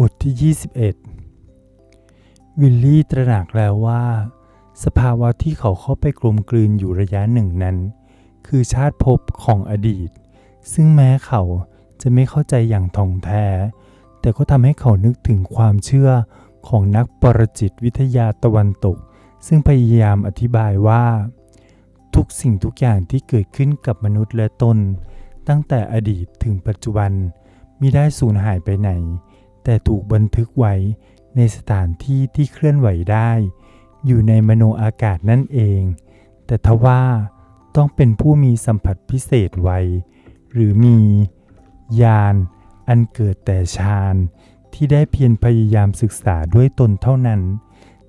บทที่ 21 วิลลี่ตระหนักแล้วว่า สภาวะที่เขาเข้าไปกลมกลืนอยู่ระยะหนึ่งนั้น คือชาติภพของอดีต ซึ่งแม้เขาจะไม่เข้าใจอย่างท่องแท้ แต่ก็ทำให้เขานึกถึงความเชื่อของนักปรจิตวิทยาตะวันตก ซึ่งพยายามอธิบายว่า ทุกสิ่งทุกอย่างที่เกิดขึ้นกับมนุษย์และตน ตั้งแต่อดีตถึงปัจจุบันมิได้สูญหายไปไหน แต่ถูกบันทึกไว้ในสถานที่ที่เคลื่อนไหวได้ อยู่ในมโนอากาศนั่นเอง แต่ทว่าต้องเป็นผู้มีสัมผัสพิเศษไวหรือมีญาณอันเกิดแต่ฌานที่ได้เพียรพยายามศึกษาด้วยตนเท่านั้น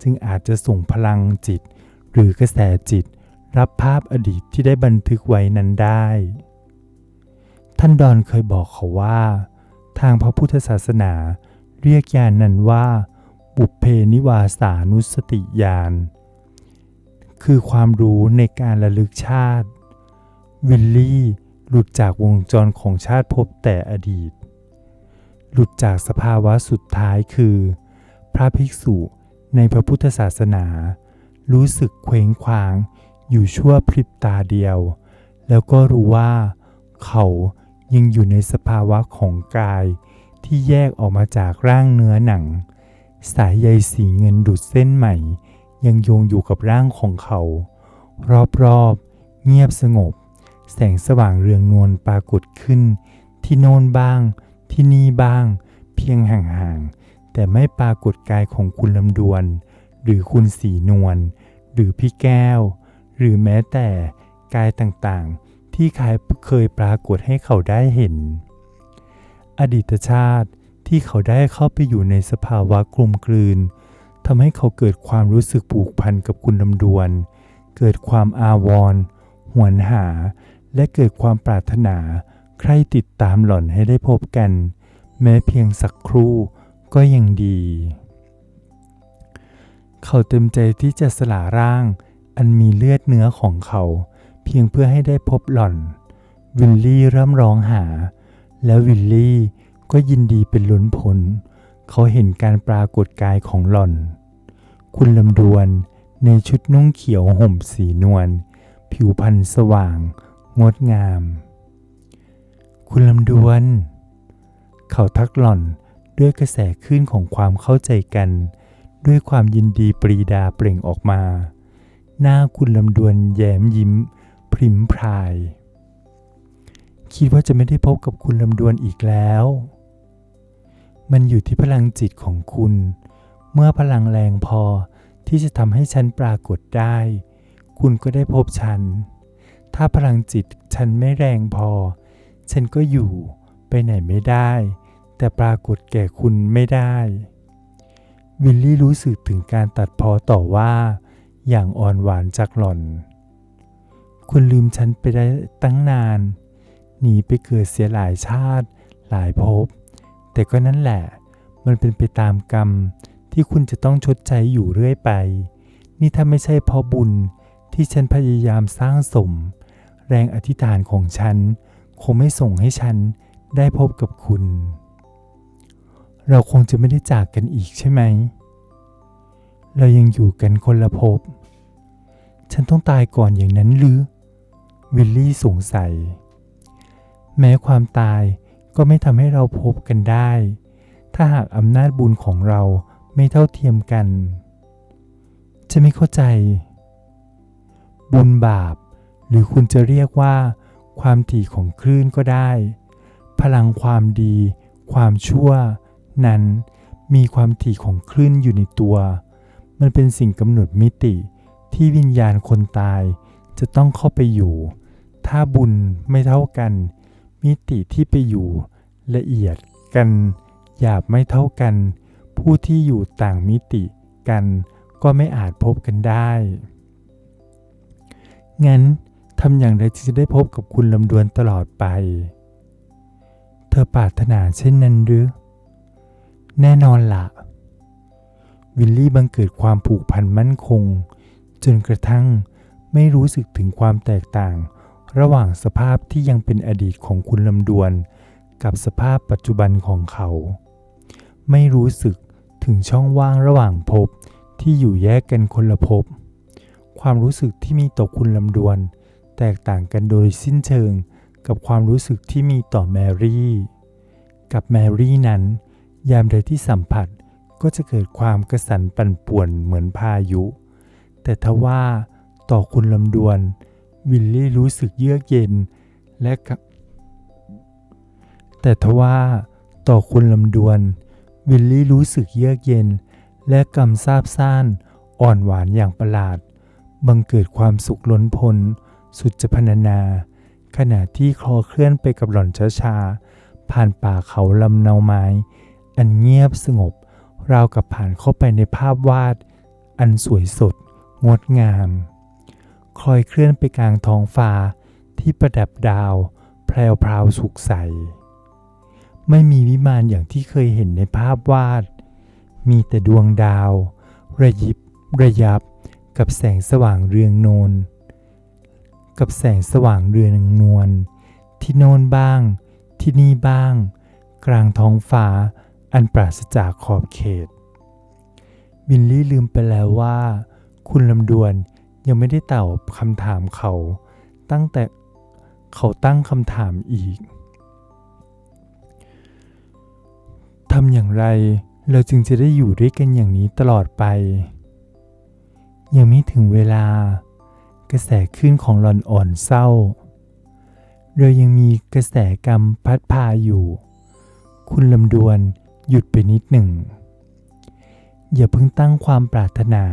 จึงอาจจะส่งพลังจิต หรือกระแสจิต รับภาพอดีตที่ได้บันทึกไว้นั้นได้ ท่านดอนเคยบอกเขาว่า ทางพระพุทธศาสนา เรียกญาณนนั้นว่า บุพเพนิวาสานุสติญาณ คือความรู้ในการระลึกชาติ วิลลี่ หลุดจากวงจรของชาติภพแต่อดีต หลุดจากสภาวะสุดท้ายคือ พระภิกษุในพระพุทธศาสนา รู้สึกเคว้งคว้างอยู่ชั่วพริบตาเดียว แล้วก็รู้ว่าเขา ยังอยู่ในสภาวะของกายที่แยกออกมาจากร่างเนื้อหนัง สายใยสีเงินดุดเส้นใหม่ ยังโยงอยู่กับร่างของเขา รอบๆ เงียบสงบ แสงสว่างเรืองนวลปรากฏขึ้น ที่โน่นบ้าง ที่นี่บ้าง เพียงห่างๆ แต่ไม่ปรากฏกายของคุณลำดวน หรือคุณสีนวลหรือพี่แก้ว หรือแม้แต่กายต่างๆ ที่เคยปรากฏให้เขาได้เห็น อดีตชาติที่เขาได้เข้าไปอยู่ในสภาวะกลมกลืนทำให้เขาเกิดความรู้สึกผูกพันกับคุณลำดวน เกิดความอาวรณ์หวนหา และเกิดความปรารถนา ใครติดตามหล่อนให้ได้พบกัน แม้เพียงสักครู่ก็ยังดี เขาเต็มใจที่จะสละร่าง อันมีเลือดเนื้อของเขา เพียงเพื่อให้ได้พบหล่อน วิลลี่เริ่มร้องหา แล้ววิลลี่ก็ยินดีเป็นล้นผล เขาเห็นการปรากฏกายของหล่อน คุณลำดวนในชุดนุ่งเขียวห่มสีนวล ผิวพรรณสว่าง งดงาม คุณลำดวน เขาทักหล่อนด้วยกระแสคลื่นของความเข้าใจกัน ด้วยความยินดีปรีดาเปล่งออกมา หน้าคุณลำดวนแย้มยิ้ม ริมพราย คิดว่าจะไม่ได้พบกับคุณลำดวนอีกแล้ว มันอยู่ที่พลังจิตของคุณ เมื่อพลังแรงพอที่จะทำให้ฉันปรากฏได้ คุณก็ได้พบฉัน ถ้าพลังจิตฉันไม่แรงพอ ฉันก็อยู่ไปไหนไม่ได้ แต่ปรากฏแก่คุณไม่ได้วิลลี่รู้สึกถึงการตัดพอต่อว่า อย่างอ่อนหวานจากหล่อน คุณลืมฉันไปได้ตั้งนาน หนีไปเกิดเสียหลายชาติ หลายภพ แต่ก็นั่นแหละ มันเป็นไปตามกรรมที่คุณจะต้องชดใช้อยู่เรื่อยไป นี่ถ้าไม่ใช่เพราะบุญที่ฉันพยายามสร้างสม แรงอธิษฐานของฉัน คงไม่ส่งให้ฉันได้พบกับคุณ เราคงจะไม่ได้จากกันอีกใช่ไหม เรายังอยู่กันคนละภพฉันต้องตายก่อนอย่างนั้นหรือ วิลลี่สงสัย แม้ความตายก็ไม่ทำให้เราพบกันได้ ถ้าหากอำนาจบุญของเราไม่เท่าเทียมกัน จะไม่เข้าใจ บุญบาป หรือคุณจะเรียกว่า ความถี่ของคลื่นก็ได้ พลังความดี ความชั่ว นั้นมีความถี่ของคลื่นอยู่ในตัว มันเป็นสิ่งกำหนดมิติที่วิญญาณคนตายจะต้องเข้าไปอยู่ ถ้าบุญไม่เท่ากัน มิติที่ไปอยู่ละเอียดกันหยาบไม่เท่ากัน ผู้ที่อยู่ต่างมิติกันก็ไม่อาจพบกันได้ งั้นทำอย่างไรที่จะได้พบกับคุณลำดวนตลอดไป เธอปรารถนาเช่นนั้นหรือ แน่นอนละวิลลี่บังเกิดความผูกพันมั่นคง จนกระทั่งไม่รู้สึกถึงความแตกต่าง ระหว่างสภาพที่ยังเป็นอดีตของคุณลำดวน กับสภาพปัจจุบันของเขา ไม่รู้สึกถึงช่องว่างระหว่างภพที่อยู่แยกกันคนละภพความรู้สึกที่มีต่อคุณลำดวน แตกต่างกันโดยสิ้นเชิงกับความรู้สึกที่มีต่อแมรี่ กับแมรี่นั้น ยามใดที่สัมผัสก็จะเกิดความกระสันปั่นป่วนเหมือนพายุ แต่ทว่าต่อคุณลำดวน วิลลี่รู้สึกเยือกเย็นและแต่ทว่าต่อคุณลำดวน วิลลี่รู้สึกเยือกเย็น และกำซาบซ่านอ่อนหวานอย่างประหลาด บังเกิดความสุขล้นพ้นสุดจะพรรณนา ขณะที่คลอเคลื่อนไปกับหล่อนช้าๆผ่านป่าเขาลำเนาไม้ อันเงียบสงบ ราวกับผ่านเข้าไปในภาพวาด อันสวยสด งดงาม คลอยเคลื่อนไปกลางท้องฟ้าที่ประดับดาว แพรวพราวสุขใส ไม่มีวิมานอย่างที่เคยเห็นในภาพวาด มีแต่ดวงดาว ระยิบ ระยับ กับแสงสว่างเรืองโนน กับแสงสว่างเรืองนวล ที่โนนบ้าง ที่นี่บ้าง กลางท้องฟ้า อันปราศจากขอบเขต วินลี่ลืมไปแล้วว่า คุณลำดวน ยังไม่ได้ตอบคำถามเขา ตั้งแต่เขาตั้งคำถามอีกทำอย่างไรเราจึงจะได้อยู่ด้วยกันอย่างนี้ตลอดไป ยังไม่ถึงเวลา กระแสขึ้นของหลอนอ่อนเศร้า เรายังมีกระแสกรรมพัดพาอยู่ คุณลำดวนหยุดไปนิดหนึ่ง อย่าเพิ่งตั้งความปรารถนา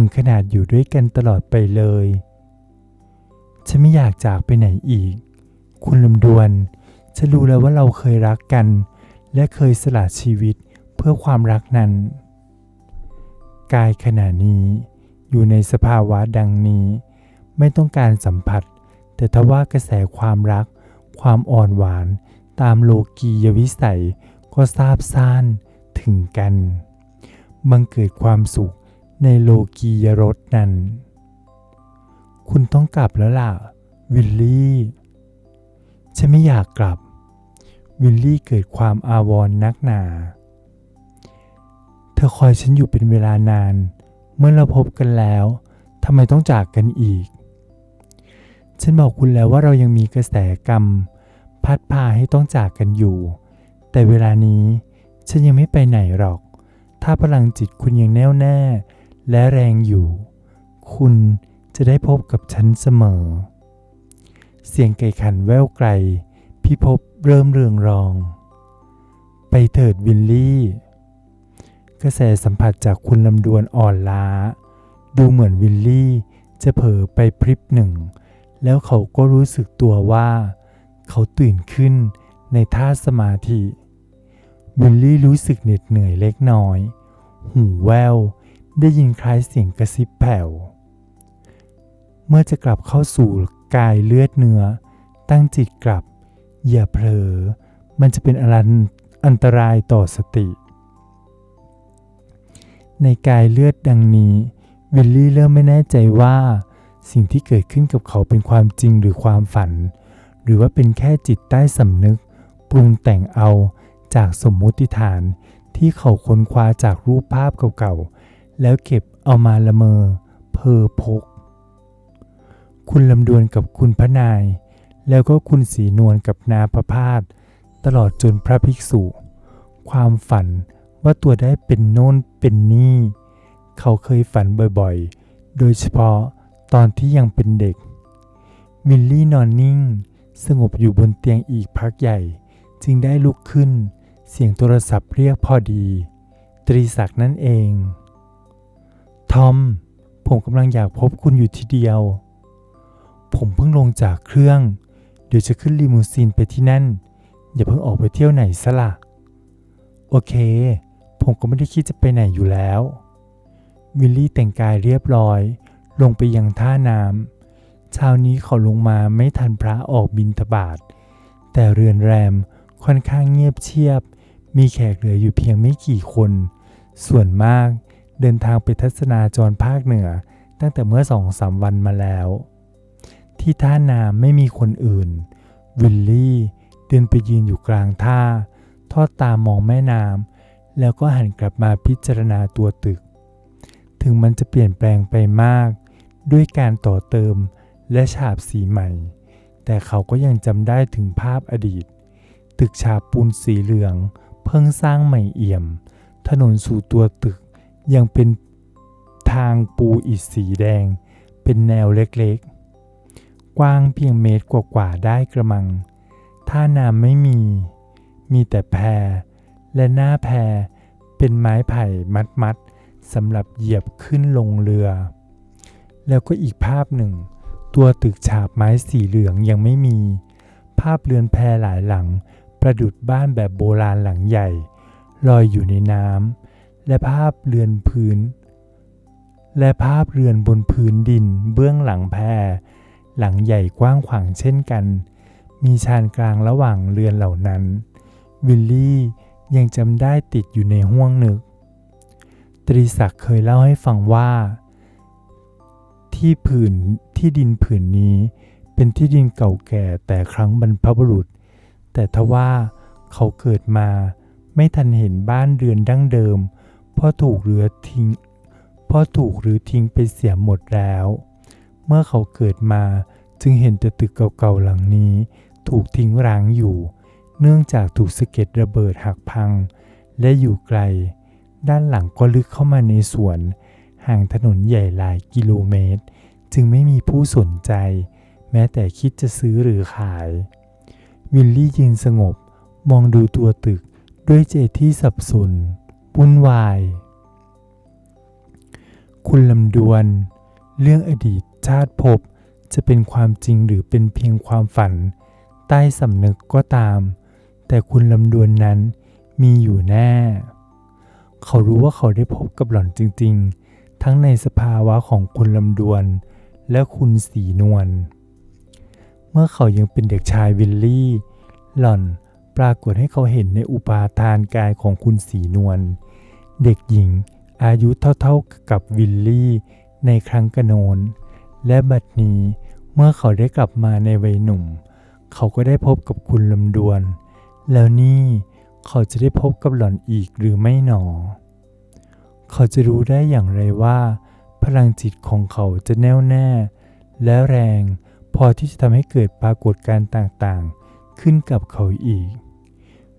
ถึงขนาดอยู่ด้วยกันตลอดไปเลย ฉันไม่อยากจากไปไหนอีก คุณลำดวน ฉันรู้แล้วว่าเราเคยรักกัน และเคยสละชีวิตเพื่อความรักนั้น กายขณะนี้อยู่ในสภาวะดังนี้ ไม่ต้องการสัมผัส แต่ทว่ากระแสความรัก ความอ่อนหวาน ตามโลกียวิสัยก็ทราบซ่านถึงกัน บังเกิดความสุข ในโลกียรสนั้น คุณต้องกลับแล้วล่ะ วิลลี่ฉันไม่อยากกลับ วิลลี่เกิดความอาวรณ์นักหนา เธอคอยฉันอยู่เป็นเวลานาน เมื่อเราพบกันแล้วทำไมต้องจากกันอีก ฉันบอกคุณแล้วว่าเรายังมีกระแสกรรม พัดพาให้ต้องจากกันอยู่ แต่เวลานี้ฉันยังไม่ไปไหนหรอก ถ้าพลังจิตคุณยังแน่วแน่ และแรงอยู่ คุณจะได้พบกับฉันเสมอ เสียงไก่ขันแววไกล พิภพเริ่มเรืองรอง ไปเถิดวิลลี่ กระแสสัมผัสจากคุณลำดวนอ่อนล้า ดูเหมือนวิลลี่จะเผลอไปพริบหนึ่ง แล้วเขาก็รู้สึกตัวว่า เขาตื่นขึ้นในท่าสมาธิวิลลี่รู้สึกเหน็ดเหนื่อยเล็กน้อย หูแวว ได้ยินคล้ายเสียงกระซิบแผ่ว เมื่อจะกลับเข้าสู่กายเลือดเนื้อ ตั้งจิตกลับ อย่าเผลอ มันจะเป็นอันอันตรายต่อสติ ในกายเลือดดังนี้ วิลลี่เริ่มไม่แน่ใจว่า สิ่งที่เกิดขึ้นกับเขาเป็นความจริงหรือความฝัน หรือว่าเป็นแค่จิตใต้สำนึก ปรุงแต่งเอาจากสมมุติฐานที่เขาค้นคว้าจากรูปภาพเก่าๆ แล้วเก็บเอามาละเมอเพอพก คุณลำดวนกับคุณพระนาย แล้วก็คุณสีนวลกับนาประพาสตลอดจนพระภิกษุ ความฝันว่าตัวได้เป็นโน่นเป็นนี่ เขาเคยฝันบ่อยๆ โดยเฉพาะตอนที่ยังเป็นเด็ก วิลลี่นอนนิ่ง สงบอยู่บนเตียงอีกพักใหญ่ จึงได้ลุกขึ้น เสียงโทรศัพท์เรียกพอดี ตรีศักดิ์นั่นเอง ทอม ผมกำลังอยากพบคุณอยู่ทีเดียว ผมเพิ่งลงจากเครื่อง เดี๋ยวจะขึ้นลีมูซีนไปที่นั่น อย่าเพิ่งออกไปเที่ยวไหนซะละ่ะ โอเค ผมก็ไม่ได้คิดจะไปไหนอยู่แล้ว วิลลี่แต่งกายเรียบร้อย ลงไปยังท่าน้ำเช้านี้เขาลงมาไม่ทันพระออกบินทบาท แต่เรือนแรมค่อนข้างเงียบเชียบ มีแขกเหลืออยู่เพียงไม่กี่คน ส่วนมากเเดินทางไปทัศนาจรภาคเหนือตั้งแต่เมื่อสองสามวันมาแล้ว ที่ท่าน้ำไม่มีคนอื่น วิลลี่เดินไปยืนอยู่กลางท่า ทอดตามองแม่น้ำแล้วก็หันกลับมาพิจารณาตัวตึก ถึงมันจะเปลี่ยนแปลงไปมาก ด้วยการต่อเติมและฉาบสีใหม่ แต่เขาก็ยังจำได้ถึงภาพอดีต ตึกฉาบปูนสีเหลือง เพิ่งสร้างใหม่เอี่ยม ถนนสู่ตัวตึก ยังเป็นทางปูอิฐสีแดง เป็นแนวเล็กๆ กว้างเพียงเมตรกว่าๆได้กระมัง ท่าน้ำไม่มี มีแต่แพและหน้าแพเป็นไม้ไผ่มัดๆสำหรับเหยียบขึ้นลงเรือ แล้วก็อีกภาพหนึ่ง ตัวตึกฉาบไม้สีเหลืองยังไม่มี ภาพเรือนแพหลายหลัง ประดุดบ้านแบบโบราณหลังใหญ่ ลอยอยู่ในน้ำ และภาพเรือนพื้น และภาพเรือนบนพื้นดินเบื้องหลังแพรหลังใหญ่กว้างขวางเช่นกัน มีชานกลางระหว่างเรือนเหล่านั้น วิลลี่ยังจำได้ติดอยู่ในห้วงนึก ตรีศักดิ์เคยเล่าให้ฟังว่า ที่ผืนที่ดินผืนนี้เป็นที่ดินเก่าแก่แต่ครั้งบรรพบุรุษ แต่ทว่าเขาเกิดมาไม่ทันเห็นบ้านเรือนดั้งเดิม พราะถูกเรือทิ้งเพราะถูกหรือทิ้งไปเสียหมดแล้ว เมื่อเขาเกิดมาจึงเห็นแต่ตึกเก่าๆหลังนี้ ถูกทิ้งร้างอยู่ เนื่องจากถูกสะเก็ดระเบิดหักพัง และอยู่ไกล ด้านหลังก็ลึกเข้ามาในสวน ห่างถนนใหญ่หลายกิโลเมตร จึงไม่มีผู้สนใจ แม้แต่คิดจะซื้อหรือขาย วิลลี่ยืนสงบ มองดูตัวตึกด้วยใจที่สับสน วุ่นวาย คุณลำดวน เรื่องอดีตชาติภพจะเป็นความจริงหรือเป็นเพียงความฝัน ใต้สำนึกก็ตาม แต่คุณลำดวนนั้นมีอยู่แน่ เขารู้ว่าเขาได้พบกับหล่อนจริง ๆ ทั้งในสภาวะของคุณลำดวน และคุณสีนวล เมื่อเขายังเป็นเด็กชายวิลลี่ หล่อน ปรากฏให้เขาเห็นในอุปาทานกายของคุณสีนวลเด็กหญิงอายุเท่าๆกับวิลลี่ในครั้งกระโนน และบัดนี้เมื่อเขาได้กลับมาในวัยหนุ่ม เขาก็ได้พบกับคุณลำดวน แล้วนี่เขาจะได้พบกับหล่อนอีกหรือไม่หนอ เขาจะรู้ได้อย่างไรว่า พลังจิตของเขาจะแน่วแน่ และแรงพอที่จะทำให้เกิดปรากฏการณ์ต่างๆ ขึ้นกับเขาอีก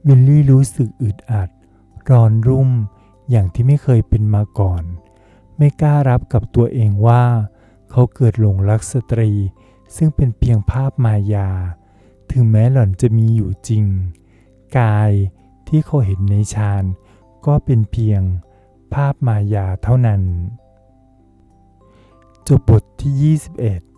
วิลลี่รู้สึกอึดอัด ร้อนรุ่ม อย่างที่ไม่เคยเป็นมาก่อน ไม่กล้ารับกับตัวเองว่า เขาเกิดหลงรักสตรี ซึ่งเป็นเพียงภาพมายา ถึงแม้หล่อนจะมีอยู่จริง กายที่เขาเห็นในฌานก็เป็นเพียงภาพมายาเท่านั้น จบบทที่ 21